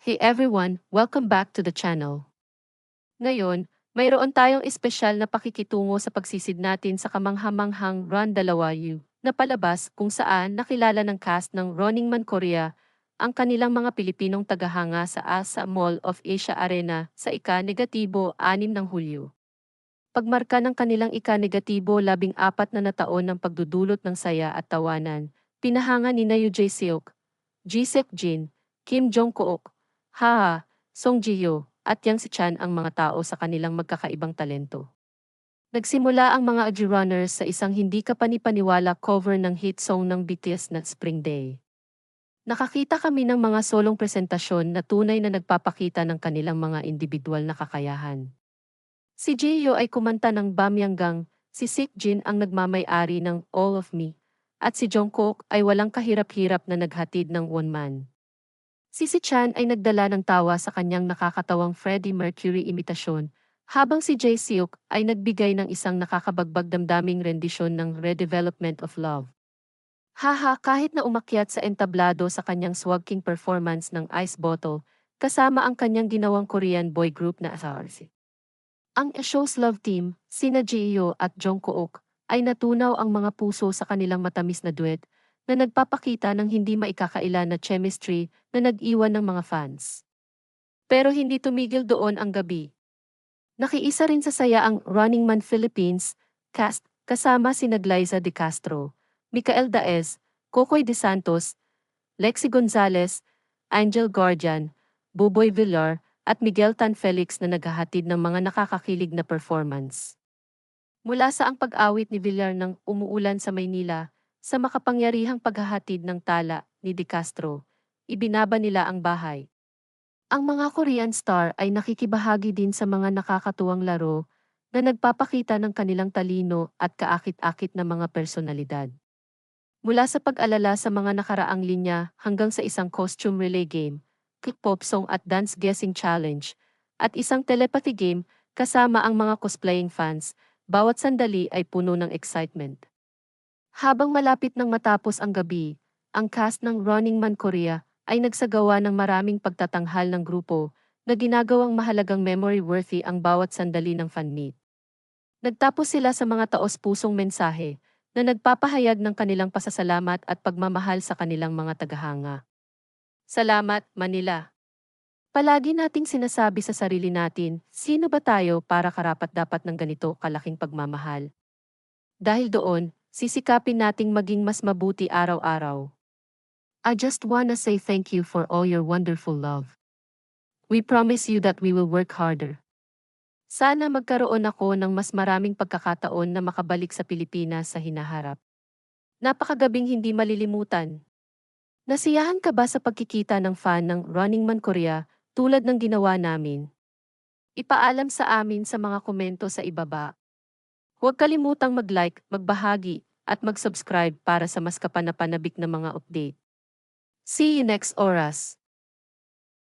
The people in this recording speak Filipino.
Hey everyone, welcome back to the channel. Ngayon, mayroon tayong espesyal na pakikitungo sa pagsisid natin sa kamanghamanghang Run 2U na palabas kung saan nakilala ng cast ng Running Man Korea ang kanilang mga Pilipinong tagahanga sa ASA Mall of Asia Arena sa ika-negatibo 6 ng Hulyo. Pagmarka ng kanilang ika-negatibo labing apat na nataon ng pagdudulot ng saya at tawanan, pinahanga ni Nayu Jae Seok, Jisek Jin, Kim Jong-kook, Ha, Song Ji-hyo, at Yang Si-chan ang mga tao sa kanilang magkakaibang talento. Nagsimula ang mga Aji Runners sa isang hindi kapanipaniwala cover ng hit song ng BTS na Spring Day. Nakakita kami ng mga solong presentasyon na tunay na nagpapakita ng kanilang mga individual na kakayahan. Si Ji-hyo ay kumanta ng Bamyanggang, si Sik Jin ang nagmamay-ari ng All of Me, at si Jungkook ay walang kahirap-hirap na naghatid ng one man. Si Si Chan ay nagdala ng tawa sa kanyang nakakatawang Freddie Mercury imitasyon, habang si Jae Seok ay nagbigay ng isang nakakabagbag damdaming rendisyon ng Redevelopment of Love. Haha kahit na umakyat sa entablado sa kanyang swagking performance ng Ice Bottle, kasama ang kanyang ginawang Korean boy group na SRC. Ang show's love team, sina Jihyo at Jungkook, ay natunaw ang mga puso sa kanilang matamis na duet na nagpapakita ng hindi maikakaila na chemistry na nag-iwan ng mga fans. Pero hindi tumigil doon ang gabi. Nakiisa rin sa saya ang Running Man Philippines cast kasama si Glyza De Castro, Micael Daez, Kokoy De Santos, Lexi Gonzalez, Angel Guardian, Buboy Villar, at Miguel Tan Felix na naghahatid ng mga nakakakilig na performance. Mula sa ang pag-awit ni Villar ng Umuulan sa Maynila, sa makapangyarihang paghahatid ng tala ni De Castro, ibinaba nila ang bahay. Ang mga Korean star ay nakikibahagi din sa mga nakakatuwang laro na nagpapakita ng kanilang talino at kaakit-akit na mga personalidad. Mula sa pag-alala sa mga nakaraang linya hanggang sa isang costume relay game, K-pop song at dance guessing challenge, at isang telepathy game kasama ang mga cosplaying fans, bawat sandali ay puno ng excitement. Habang malapit nang matapos ang gabi, ang cast ng Running Man Korea ay nagsagawa ng maraming pagtatanghal ng grupo na ginagawang mahalagang memory-worthy ang bawat sandali ng fan meet. Nagtapos sila sa mga taos-pusong mensahe na nagpapahayag ng kanilang pasasalamat at pagmamahal sa kanilang mga tagahanga. Salamat, Manila. Palagi nating sinasabi sa sarili natin, sino ba tayo para karapat-dapat ng ganito kalaking pagmamahal? Dahil doon, sisikapin nating maging mas mabuti araw-araw. I just wanna say thank you for all your wonderful love. We promise you that we will work harder. Sana magkaroon ako ng mas maraming pagkakataon na makabalik sa Pilipinas sa hinaharap. Napakagabing hindi malilimutan. Nasiyahan ka ba sa pagkikita ng fan ng Running Man Korea tulad ng ginawa namin? Ipaalam sa amin sa mga komento sa ibaba. Huwag kalimutang mag-like, magbahagi, at mag-subscribe para sa mas kapanapanabik na mga update. See you next oras.